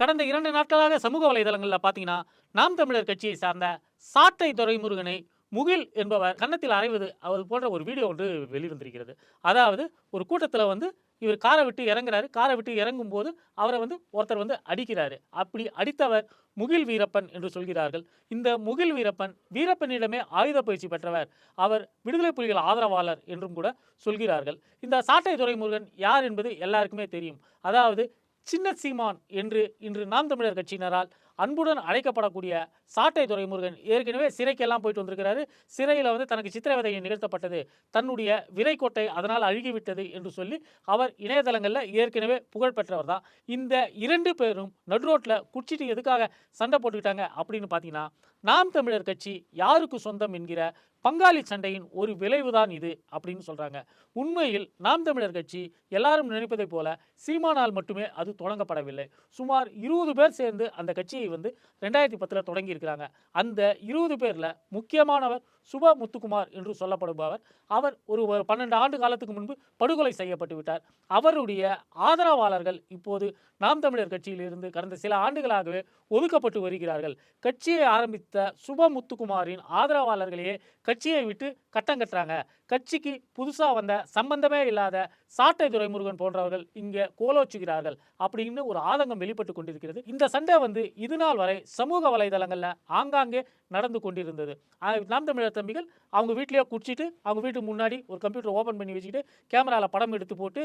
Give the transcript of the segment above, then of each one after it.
கடந்த இரண்டு நாட்களாக சமூக வலைதளங்களில் பார்த்தீங்கன்னா நாம் தமிழர் கட்சியை சார்ந்த சாட்டை துரைமுருகனை முகில் என்பவர் கன்னத்தில் அறைவது அது போன்ற ஒரு வீடியோ ஒன்று வெளிவந்திருக்கிறது. அதாவது ஒரு கூட்டத்தில் வந்து இவர் காரை விட்டு இறங்குறாரு. காரை விட்டு இறங்கும் போது அவரை வந்து ஒருத்தர் வந்து அடிக்கிறாரு. அப்படி அடித்தவர் முகில் வீரப்பன் என்று சொல்கிறார்கள். இந்த முகில் வீரப்பன் வீரப்பனிடமே ஆயுத பயிற்சி பெற்றவர். அவர் விடுதலை புலிகள் ஆதரவாளர் என்றும் கூட சொல்கிறார்கள். இந்த சாட்டை துறைமுருகன் யார் என்பது எல்லாருக்குமே தெரியும். அதாவது சின்ன சீமான் என்று இன்று நாம் தமிழர் கட்சியினரால் அன்புடன் அழைக்கப்படக்கூடிய சாட்டை துரைமுருகன் ஏற்கனவே சிறைக்கெல்லாம் போயிட்டு வந்திருக்கிறாரு. சிறையில் வந்து தனக்கு சித்திரவதை நிகழ்த்தப்பட்டது. தன்னுடைய விரைக்கோட்டை அதனால் அழுகிவிட்டது என்று சொல்லி அவர் இணையதளங்களில் ஏற்கனவே புகழ் பெற்றவர் தான். இந்த இரண்டு பேரும் நடுரோட்டில் குடிச்சிட்டு எதுக்காக சண்டை போட்டுக்கிட்டாங்க அப்படின்னு பார்த்தீங்கன்னா நாம் தமிழர் கட்சி யாருக்கு சொந்தம் என்கிற பங்காளி சண்டையின் ஒரு விளைவுதான் இது அப்படின்னு சொல்கிறாங்க உண்மையில் நாம் தமிழர் கட்சி எல்லாரும் நினைப்பதைப் போல சீமானால் மட்டுமே அது தொடங்கப்படவில்லை. சுமார் இருபது பேர் சேர்ந்து அந்த கட்சியை வந்து ரெண்டாயிரத்தி பத்தில் தொடங்கி இருக்கிறாங்க அந்த இருபது பேர்ல முக்கியமானவர் சுப முத்துக்குமார் என்று சொல்லப்படுபவர். அவர் ஒரு பன்னெண்டு ஆண்டு காலத்துக்கு முன்பு படுகொலை செய்யப்பட்டு விட்டார். அவருடைய ஆதரவாளர்கள் இப்போது நாம் தமிழர் கட்சியிலிருந்து கடந்த சில ஆண்டுகளாகவே ஒதுக்கப்பட்டு வருகிறார்கள். கட்சியை ஆரம்பித்த சுப முத்துக்குமாரின் ஆதரவாளர்களையே கட்சியை விட்டு கட்டம் கட்டுறாங்க. கட்சிக்கு புதுசாக வந்த சம்பந்தமே இல்லாத சாட்டை துரைமுருகன் போன்றவர்கள் இங்கே கோலோச்சுகிறார்கள். அப்படின்னு ஒரு ஆதங்கம் வெளிப்பட்டு கொண்டிருக்கிறது. இந்த சண்டை வந்து இதுநாள் வரை சமூக வலைதளங்களில் ஆங்காங்கே நடந்து கொண்டிருந்தது. நாம் தமிழர் தம்பிகள் அவங்க வீட்லேயே குடிச்சிட்டு அவங்க வீட்டுக்கு முன்னாடி ஒரு கம்ப்யூட்டர் ஓப்பன் பண்ணி வச்சுக்கிட்டு கேமராவில் படம் எடுத்து போட்டு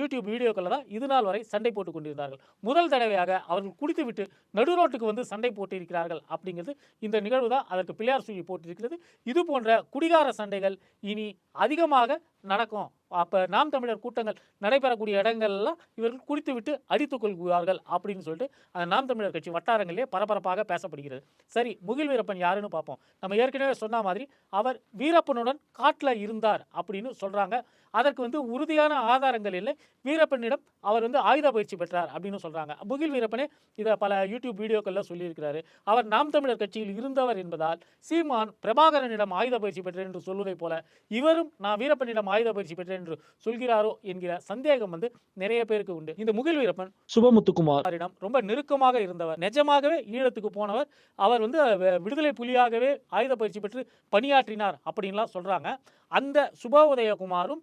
யூடியூப் வீடியோக்களில் தான் இது நாள் வரை சண்டை போட்டு கொண்டிருந்தார்கள். முதல் தடவையாக அவர்கள் குடித்துவிட்டு நடுரோட்டுக்கு வந்து சண்டை போட்டிருக்கிறார்கள் அப்படிங்கிறது இந்த நிகழ்வு தான் அதற்கு பிள்ளையார் சுழி போட்டிருக்கிறது. இது போன்ற குடிகார சண்டைகள் இனி அதிகமாக நடக்கும். அப்போ நாம் தமிழர் கூட்டங்கள் நடைபெறக்கூடிய இடங்கள்லாம் இவர்கள் குடித்துவிட்டு அடித்துக் கொள்கிறார்கள் அப்படின்னு சொல்லிட்டு அந்த நாம் தமிழர் கட்சி வட்டாரங்களிலே பரபரப்பாக பேசப்படுகிறது. சரி முகில் வீரப்பன் யாருன்னு பார்ப்போம். நம்ம ஏற்கனவே சொன்ன மாதிரி அவர் வீரப்பனுடன் காட்டில் இருந்தார் அப்படின்னு சொல்கிறாங்க அதற்கு வந்து உறுதியான ஆதாரங்கள் இல்லை. வீரப்பனிடம் அவர் வந்து ஆயுத பயிற்சி பெற்றார் அப்படின்னு சொல்கிறாங்க முகில் வீரப்பனே இதை பல யூடியூப் வீடியோக்களில் சொல்லியிருக்கிறாரு. அவர் நாம் தமிழர் கட்சியில் இருந்தவர் என்பதால் சீமான் பிரபாகரனிடம் ஆயுத பயிற்சி பெற்றேன் என்று சொல்வதைப் போல இவரும் நான் வீரப்பனிடம் ஆயுத பயிற்சி பெற்றேன் என்று சொல்கிறாரோ என்கிற சந்தேகம் வந்து நிறைய பேருக்கு உண்டு. இந்த முகில் வீரப்பன் சுபமுத்துக்குமாரிடம் ரொம்ப நெருக்கமாக இருந்தவர். நிஜமாகவே ஈழத்துக்கு போனவர். அவர் வந்து விடுதலை புலியாகவே ஆயுத பயிற்சி பெற்று பணியாற்றினார் அப்படின்லாம் சொல்றாங்க. அந்த சுப உதயகுமாரும்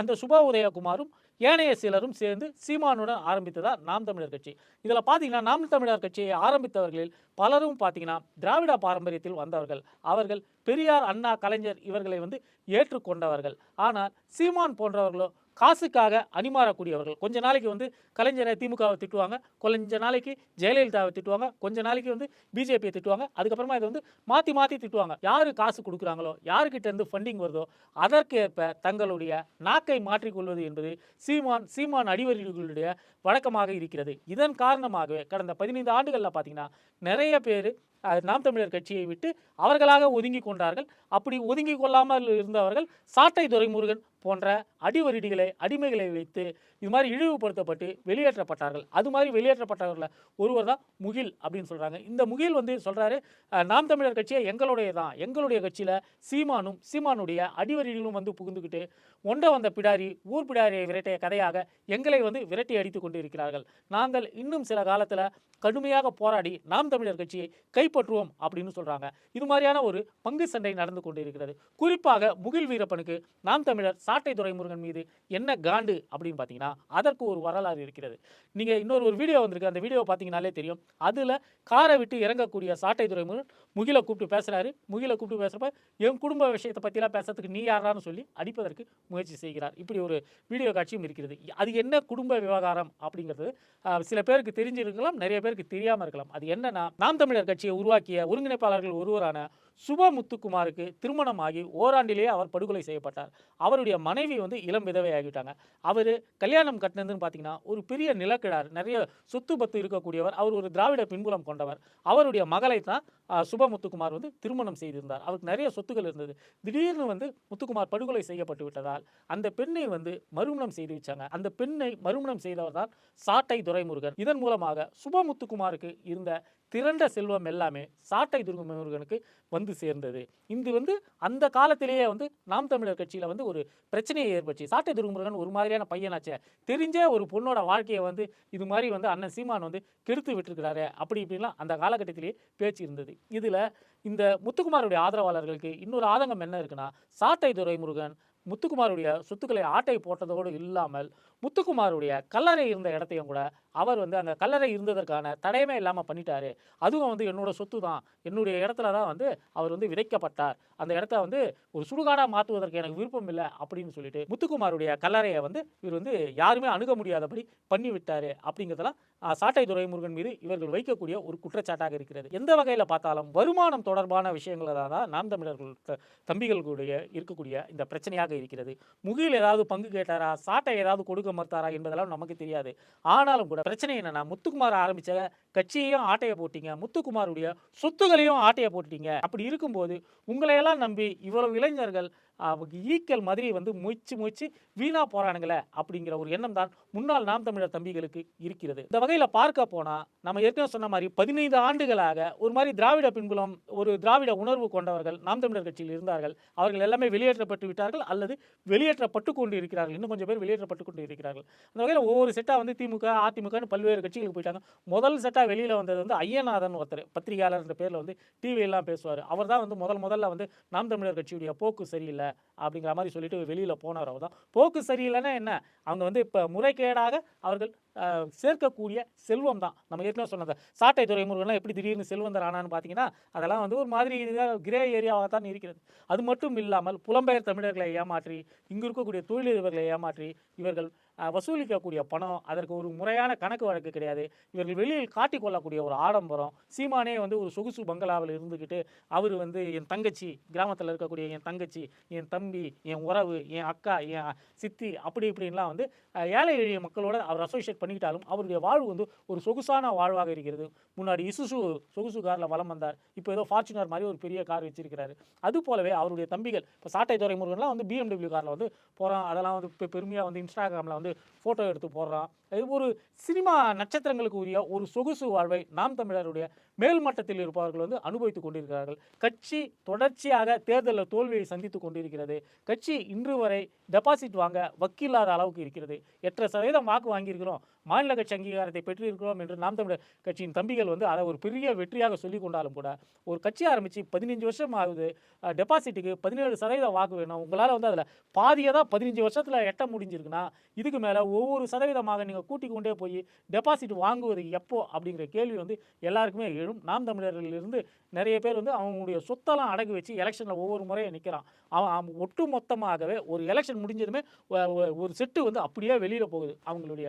அந்த சுப உதயகுமாரும் ஏனைய சிலரும் சேர்ந்து சீமானுடன் ஆரம்பித்ததா நாம் தமிழர் கட்சி. இதில் பார்த்தீங்கன்னா நாம் தமிழர் கட்சியை ஆரம்பித்தவர்களில் பலரும் பார்த்தீங்கன்னா திராவிட பாரம்பரியத்தில் வந்தவர்கள். அவர்கள் பெரியார் அண்ணா கலைஞர் இவர்களை வந்து ஏற்றுக்கொண்டவர்கள். ஆனால் சீமான் போன்றவர்களோ காசுக்காக அணிமாறக்கூடியவர்கள். கொஞ்ச நாளைக்கு வந்து கலைஞரை திமுகவை திட்டுவாங்க கொஞ்ச நாளைக்கு ஜெயலலிதாவை திட்டுவாங்க கொஞ்ச நாளைக்கு வந்து பிஜேபியை திட்டுவாங்க அதுக்கப்புறமா இதை வந்து மாற்றி மாற்றி திட்டுவாங்க. யார் காசு கொடுக்குறாங்களோ யாருக்கிட்ட இருந்து ஃபண்டிங் வருதோ அதற்கேற்ப தங்களுடைய நாக்கை மாற்றிக்கொள்வது என்பது சீமான் சீமான் அடிவர்களுடைய வழக்கமாக இருக்கிறது. இதன் காரணமாகவே கடந்த பதினைந்து ஆண்டுகளில் பார்த்தீங்கன்னா நிறைய பேர் நாம் தமிழர் கட்சியை விட்டு அவர்களாக ஒதுங்கி கொண்டார்கள். அப்படி ஒதுங்கி கொள்ளாமல் இருந்தவர்கள் சாட்டை துரைமுருகன் போன்ற அடிவருடிகளை அடிமைகளை வைத்து இது மாதிரி இழிவுபடுத்தப்பட்டு வெளியேற்றப்பட்டார்கள். அது மாதிரி வெளியேற்றப்பட்டவர்களில் ஒருவர் தான் முகில் அப்படின்னு சொல்கிறாங்க இந்த முகில் வந்து சொல்கிறாரு நாம் தமிழர் கட்சியை எங்களுடைய தான் எங்களுடைய கட்சியில் சீமானும் சீமானுடைய அடிவரிகளும் வந்து புகுந்துக்கிட்டு ஒன்றை வந்த பிடாரி ஊர் பிடாரியை விரட்டிய கதையாக எங்களை வந்து விரட்டி அடித்து கொண்டு இருக்கிறார்கள் நாங்கள் இன்னும் சில காலத்தில் கடுமையாக போராடி நாம் தமிழர் கட்சியை கைப்பற்றுவோம் அப்படின்னு சொல்கிறாங்க இது மாதிரியான ஒரு பங்கு சண்டை நடந்து கொண்டு இருக்கிறது குறிப்பாக முகில் வீரப்பனுக்கு நாம் தமிழர் சாட்டை துரைமுருகன் மீது என்ன காண்டு அப்படின்னு பார்த்தீங்கன்னா அதற்கு ஒரு வரலாறு இருக்கிறது. நீங்க இன்னொரு ஒரு வீடியோ வந்திருக்கு. அந்த வீடியோ பார்த்தீங்கனாலே தெரியும். அதுல காரை விட்டு இறங்கக்கூடிய சாட்டை துரைமுருகன் முகில கூப்பிட்டு பேசுறாரு. முகில கூப்பிட்டு பேசுறப்ப என் குடும்ப விஷயத்தை பற்றிலாம் பேசுறதுக்கு நீ யாரான்னு சொல்லி அடிப்பதற்கு முயற்சி செய்கிறார். இப்படி ஒரு வீடியோ காட்சியும் இருக்கிறது. அது என்ன குடும்ப விவகாரம் அப்படிங்கிறது சில பேருக்கு தெரிஞ்சிருக்கலாம் நிறைய பேருக்கு தெரியாமல் இருக்கலாம். அது என்னன்னா நாம் தமிழர் கட்சியை உருவாக்கிய ஒருங்கிணைப்பாளர்கள் ஒருவரான சுப முத்துக்குமாருக்கு திருமணமாகி ஓராண்டிலேயே அவர் படுகொலை செய்யப்பட்டார். அவருடைய மனைவி வந்து இளம் விதவையாகிட்டாங்க அவர் கல்யாணம் கட்டினதுன்னு பார்த்தீங்கன்னா ஒரு பெரிய நிலக்கிழார் நிறைய சொத்து பத்து இருக்கக்கூடியவர் அவர் ஒரு திராவிட பின்புலம் கொண்டவர். அவருடைய மகளை தான் சுப முத்துக்குமார் வந்து திருமணம் செய்திருந்தார். அவருக்கு நிறைய சொத்துக்கள் இருந்தது. திடீர்னு வந்து முத்துக்குமார் படுகொலை செய்யப்பட்டு விட்டதால் அந்த பெண்ணை வந்து மறுமணம் செய்து வச்சாங்க. அந்த பெண்ணை மறுமணம் செய்தவர் தான் சாட்டை துரைமுருகன். இதன் மூலமாக சுப முத்துக்குமாருக்கு இருந்த திரண்ட செல்வம் எல்லாமே சாட்டை துர்கமுருகனுக்கு வந்து சேர்ந்தது. இது வந்து அந்த காலத்திலேயே வந்து நாம் தமிழர் கட்சியில் வந்து ஒரு பிரச்சனையை ஏற்பட்டுச்சு சாட்டை துர்கமுருகன் ஒரு மாதிரியான பையனாச்சே தெரிஞ்ச ஒரு பொண்ணோட வாழ்க்கையை வந்து இது மாதிரி வந்து அண்ணன் சீமான் வந்து கெடுத்து விட்டுருக்கிறாரு அப்படி இப்படிலாம் அந்த காலகட்டத்திலேயே பேச்சு இருந்தது. இதில் இந்த முத்துக்குமாருடைய ஆதரவாளர்களுக்கு இன்னொரு ஆதங்கம் என்ன இருக்குன்னா சாட்டை துரைமுருகன் முத்துக்குமாருடைய சொத்துக்களை ஆட்டை போட்டதோடு இல்லாமல் முத்துக்குமாருடைய கல்லறை இருந்த இடத்தையும் கூட அவர் வந்து அந்த கல்லறை இருந்ததற்கான தடையமே இல்லாமல் பண்ணிட்டாரு. அதுவும் வந்து என்னோட சொத்து தான் என்னுடைய இடத்துல தான் வந்து அவர் வந்து விதைக்கப்பட்டார். அந்த இடத்த வந்து ஒரு சுடுகாடாக மாற்றுவதற்கு எனக்கு விருப்பம் இல்லை அப்படின்னு சொல்லிட்டு முத்துக்குமாருடைய கல்லறையை வந்து இவர் வந்து யாருமே அணுக முடியாதபடி பண்ணிவிட்டார் அப்படிங்கிறதெல்லாம் சாட்டை துரைமுருகன் மீது இவர்கள் வைக்கக்கூடிய ஒரு குற்றச்சாட்டாக இருக்கிறது. எந்த வகையில் பார்த்தாலும் வருமானம் தொடர்பான விஷயங்கள தான் நாம் தமிழர்கள் தம்பிகளுடைய இருக்கக்கூடிய இந்த பிரச்சனையாக இருக்கிறது. முகில் ஏதாவது பங்கு கேட்டாரா? சாட்டை ஏதாவது கொடுக்க மறுத்தாரா? என்பதெல்லாம் நமக்கு தெரியாது. ஆனாலும் கூட பிரச்சனை என்னன்னா முத்துக்குமார் ஆரம்பிச்ச கட்சியையும் ஆட்டைய போட்டீங்க முத்துக்குமாருடைய சொத்துகளையும் ஆட்டைய போட்டுட்டீங்க. அப்படி இருக்கும்போது உங்களையெல்லாம் நம்பி இவ்வளவு இளைஞர்கள் ஈக்கல் மாதிரி வந்து முயற்சி முயற்சி வீணா போறானுங்களே அப்படிங்கிற ஒரு எண்ணம் தான் முன்னாள் நாம் தமிழர் தம்பிகளுக்கு இருக்கிறது. இந்த வகையில் பார்க்க போனா நம்ம ஏற்கனவே சொன்ன மாதிரி பதினைந்து ஆண்டுகளாக ஒரு மாதிரி திராவிட பின்புலம் ஒரு திராவிட உணர்வு கொண்டவர்கள் நாம் தமிழர் கட்சியில் இருந்தார்கள். அவர்கள் எல்லாமே வெளியேற்றப்பட்டு விட்டார்கள் அல்லது வெளியேற்றப்பட்டு கொண்டு இருக்கிறார்கள் இன்னும் கொஞ்சம் பேர் வெளியேற்றப்பட்டு கொண்டு இருக்கிறார்கள் அந்த வகையில் ஒவ்வொரு செட்டாக வந்து திமுக அதிமுகன்னு பல்வேறு கட்சிகளுக்கு போயிட்டாங்க. முதல் செட்டாக வெளியில் வந்தது வந்து ஐயநாதன் ஒருத்தர் பத்திரிகையாளர் என்ற பேரில் வந்து டிவியெல்லாம் பேசுவார். அவர் தான் வந்து முதல் முதல்ல வந்து நாம் தமிழர் கட்சியுடைய போக்கு சரியில்லை. அப்படிங்கிற மாதிரி சொல்லிட்டு வெளியில் போனவர் அவர் தான் போக்கு சரியில்லைன்னா என்ன? அவங்க வந்து இப்போ முறைகேடாக அவர்கள் சேர்க்கக்கூடிய செல்வம் தான் நம்ம ஏற்கனவே சொன்னது. சாட்டை துறைமுருகன்லாம் எப்படி திடீர்னு செல்வந்தர் ஆனான்னு பார்த்தீங்கன்னா அதெல்லாம் வந்து ஒரு மாதிரி கிரே ஏரியாவாக தான் இருக்கிறது. அது மட்டும் இல்லாமல் புலம்பெயர் தமிழர்களை ஏமாற்றி இங்கு இருக்கக்கூடிய தொழிலதிபர்களை ஏமாற்றி இவர்கள் வசூலிக்கக்கூடிய பணம் அதற்கு ஒரு முறையான கணக்கு வழக்கு கிடையாது. இவர்கள் வெளியில் காட்டிக்கொள்ளக்கூடிய ஒரு ஆடம்பரம் சீமானே வந்து ஒரு சொகுசு பங்களாவில் இருந்துக்கிட்டு அவர் வந்து என் தங்கச்சி கிராமத்தில் இருக்கக்கூடிய என் தங்கச்சி என் தம்பி என் உறவு என் அக்கா என் சித்தி அப்படி இப்படின்லாம் வந்து ஏழை எளிய மக்களோட அவர் அசோசியேட் பண்ணிக்கிட்டாலும் அவருடைய வாழ்வு வந்து ஒரு சொகுசான வாழ்வாக இருக்கிறது. முன்னாடி இசுசு சொகுசு காரில் வளம் வந்தார். இப்போ ஏதோ ஃபார்ச்சுனர் மாதிரி ஒரு பெரிய கார் வச்சிருக்கிறாரு. அது போலவே அவருடைய தம்பிகள் இப்போ சாட்டை துறைமுருகன்லாம் வந்து பிஎம்டபிள்யூ காரில் வந்து போகிறான் அதெல்லாம் வந்து இப்போ பெருமையாக வந்து இன்ஸ்டாகிராமில் வந்து ஃபோட்டோ எடுத்து போடுறான். ஒரு சினிமா நட்சத்திரங்களுக்கு உரிய ஒரு சொகுசு வாழ்வை நாம் தமிழருடைய மேல்மட்டத்தில் இருப்பவர்கள் வந்து அனுபவித்துக் கொண்டிருக்கிறார்கள். கட்சி தொடர்ச்சியாக தேர்தலில் தோல்வியை சந்தித்து கொண்டிருக்கிறது. கட்சி இன்று வரை டெபாசிட் வாங்க வக்கில்லாத அளவுக்கு இருக்கிறது. எட்டரை சதவீதம் வாக்கு வாங்கியிருக்கிறோம். மாநில கட்சி அங்கீகாரத்தை பெற்றிருக்கிறோம் என்று நாம் தமிழர் கட்சியின் தம்பிகள் வந்து அதை ஒரு பெரிய வெற்றியாக சொல்லிக் கொண்டாலும் கூட ஒரு கட்சி ஆரம்பித்து பதினஞ்சு வருஷம் ஆகுது. டெபாசிட்டுக்கு பதினேழு சதவீதம் வாக்கு வேணும். உங்களால் வந்து அதில் பாதியை தான் பதினஞ்சு வருஷத்தில் எட்ட முடிஞ்சிருக்குன்னா இதுக்கு மேலே ஒவ்வொரு சதவீதமாக நீங்கள் கூட்டிக் கொண்டே போய் டெபாசிட் வாங்குவது எப்போ அப்படிங்கிற கேள்வி வந்து எல்லாருக்குமே எழும். நாம் தமிழர்களிலிருந்து நிறைய பேர் வந்து அவங்களுடைய சொத்தெல்லாம் அடகு வச்சு எலெக்ஷனில் ஒவ்வொரு முறையும் நிற்கிறான் அவன் அவன் ஒட்டு மொத்தமாகவே ஒரு எலெக்ஷன் முடிஞ்சதுமே ஒரு செட்டு வந்து அப்படியே வெளியில் போகுது. அவங்களுடைய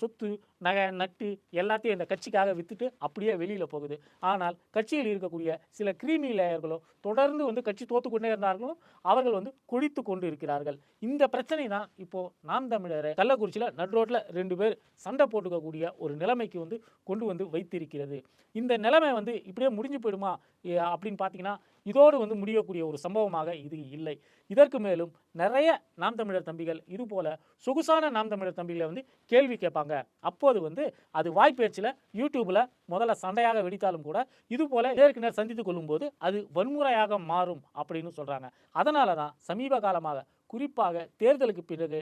சொத்து நகை நட்டு எல்லாத்தையும் இந்த கட்சிக்காக விற்றுட்டு அப்படியே வெளியில் போகுது. ஆனால் கட்சியில் இருக்கக்கூடிய சில கிரீமி லேயர்களோ தொடர்ந்து வந்து கட்சி தோத்துக்கொண்டே இருந்தார்களோ அவர்கள் வந்து குடித்து கொண்டு இருக்கிறார்கள் இந்த பிரச்சனை தான் இப்போது நாம் தமிழரை கள்ளக்குறிச்சியில் நட்ரோட்டில் ரெண்டு பேர் பேர் சண்டை போட்டுக்கக்கூடிய ஒரு நிலைமைக்கு வந்து கொண்டு வந்து வைத்திருக்கிறது. இந்த நிலைமை வந்து இப்படியே முடிஞ்சு போயிடுமா? அப்படின்னு பார்த்தீங்கன்னா இதோடு வந்து முடியக்கூடிய ஒரு சம்பவமாக இது இல்லை. இதற்கு மேலும் நிறைய நாம் தமிழர் தம்பிகள் இது போல சொகுசான நாம் தமிழர் தம்பிகளை வந்து கேள்வி கேட்பாங்க. அப்போது வந்து அது வாய்ப்பேச்சில் யூடியூப்பில் முதல்ல சண்டையாக வெடித்தாலும் கூட இது போல நேருக்கு சந்தித்து கொள்ளும்போது அது வன்முறையாக மாறும் அப்படின்னு சொல்கிறாங்க அதனால தான் சமீப காலமாக குறிப்பாக தேர்தலுக்கு பிறகு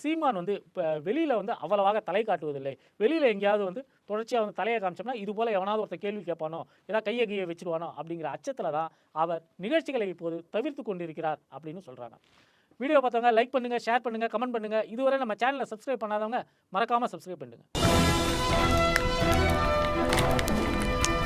சீமான் வந்து இப்போ வெளியில் வந்து அவ்வளவாக தலை காட்டுவதில்லை. வெளியில் எங்கேயாவது வந்து தொடர்ச்சியாக வந்து தலையை காமிச்சோம்னா இது போல் எவனாவது ஒருத்தர் கேள்வி கேட்பானோ ஏதாவது கையை கையை வச்சுருவானோ அப்படிங்கிற அச்சத்தில் தான் அவர் நிகழ்ச்சிகளை இப்போது தவிர்த்து கொண்டிருக்கிறார் அப்படின்னு சொல்கிறாங்க வீடியோ பார்த்தவங்க லைக் பண்ணுங்கள் ஷேர் பண்ணுங்கள் கமெண்ட் பண்ணுங்கள் இதுவரை நம்ம சேனலை சப்ஸ்கிரைப் பண்ணாதவங்க மறக்காமல் சப்ஸ்கிரைப் பண்ணுங்கள்